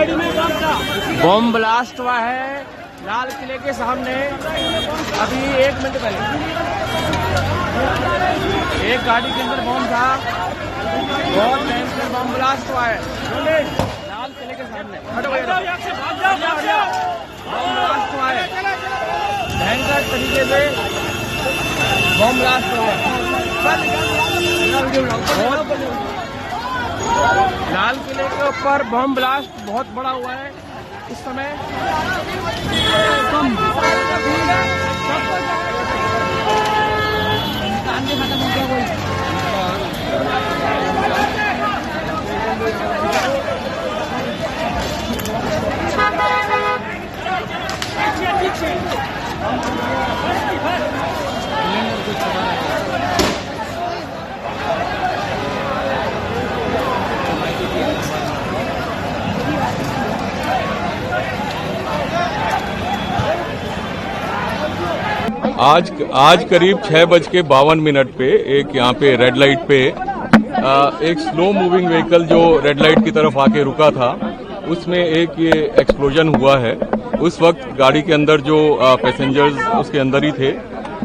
Bomb blast हुआ है लाल किले के सामने। अभी एक मिनट पहले। एक गाड़ी के अंदर बॉम्ब था। बहुत भयंकर बॉम्ब ब्लास्ट हुआ है। लाल किले के सामने। बॉम्ब ब्लास्ट हुआ है। भयंकर तरीके से बॉम्ब ब्लास्ट हुआ है। बहुत लाल किले के ऊपर बम ब्लास्ट बहुत बड़ा हुआ है। इस समय आज आज करीब छह बज के बावन मिनट पे एक यहाँ पे रेड लाइट पे आ, एक स्लो मूविंग व्हीकल जो रेड लाइट की तरफ़ आके रुका था उसमें एक ये एक्सप्लोजन हुआ है। उस वक्त गाड़ी के अंदर जो पैसेंजर्स उसके अंदर ही थे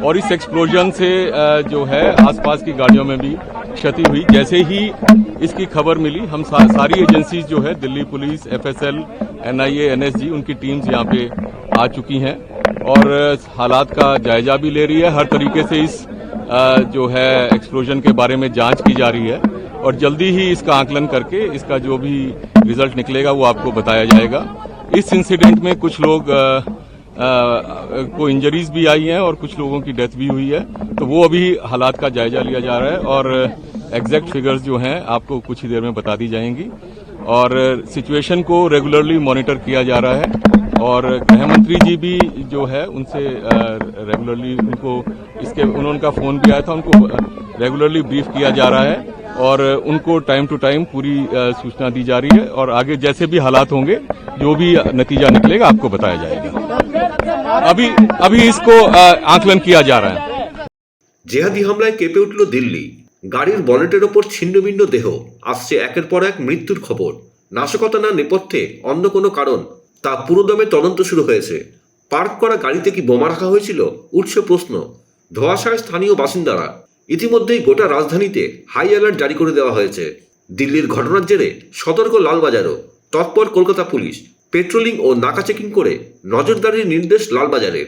और इस एक्सप्लोजन से आ, जो है आसपास की गाड़ियों में भी क्षति हुई। जैसे ही इसकी खबर मिली हम सा, सारी एजेंसीज जो है Delhi police FSL NIA NSG उनकी टीम्स यहाँ पे आ चुकी हैं। और हालात का जायजा भी ले रही है। हर तरीके से इस जो है एक्सप्लोजन के बारे में जाँच की जा रही है और जल्दी ही इसका आकलन करके इसका जो भी रिज़ल्ट निकलेगा वो आपको बताया जाएगा। इस इंसिडेंट में कुछ लोग अ, को इंजरीज भी आई हैं और कुछ लोगों की डेथ भी हुई है। तो वो अभी हालात का जायजा लिया जा रहा है और एग्जैक्ट फिगर्स जो हैं आपको कुछ ही देर में बता दी जाएँगी। और सिचुएशन को रेगुलरली मॉनिटर किया जा रहा है। और गृह मंत्री जी भी जो है उनसे रेगुलरली उनको इसके उनका फोन भी आया था उनको रेगुलरली ब्रीफ किया जा रहा है और उनको टाइम टू टाइम पूरी अ, सूचना दी जा रही है और आगे जैसे भी हालात होंगे जो भी नतीजा निकलेगा आपको बताया जाएगा अभी अभी इसको अ, आकलन किया जा रहा है জেহাদি হামলায় কেঁপে উঠল দিল্লি গাড়ির বনেটের ওপর ছিন্নভিন্ন দেহ আসছে একের পর এক মৃত্যুর খবর নাশকতা না নেপথ্যে অন্য কোনো কারণ তা পুরোদমে তদন্ত শুরু হয়েছে। পার্ক করা গাড়িতে কি বোমা রাখা হয়েছিল? উঠছে প্রশ্ন। ধোয়াশায় স্থানীয় বাসিন্দারা। ইতিমধ্যেই গোটা রাজধানীতে হাই অ্যালার্ট জারি করে দেওয়া হয়েছে। দিল্লির ঘটনার জেরে সতর্ক লালবাজারও। তৎপর কলকাতা পুলিশ। পেট্রোলিং ও নাকা চেকিং করে নজরদারির নির্দেশ লালবাজারের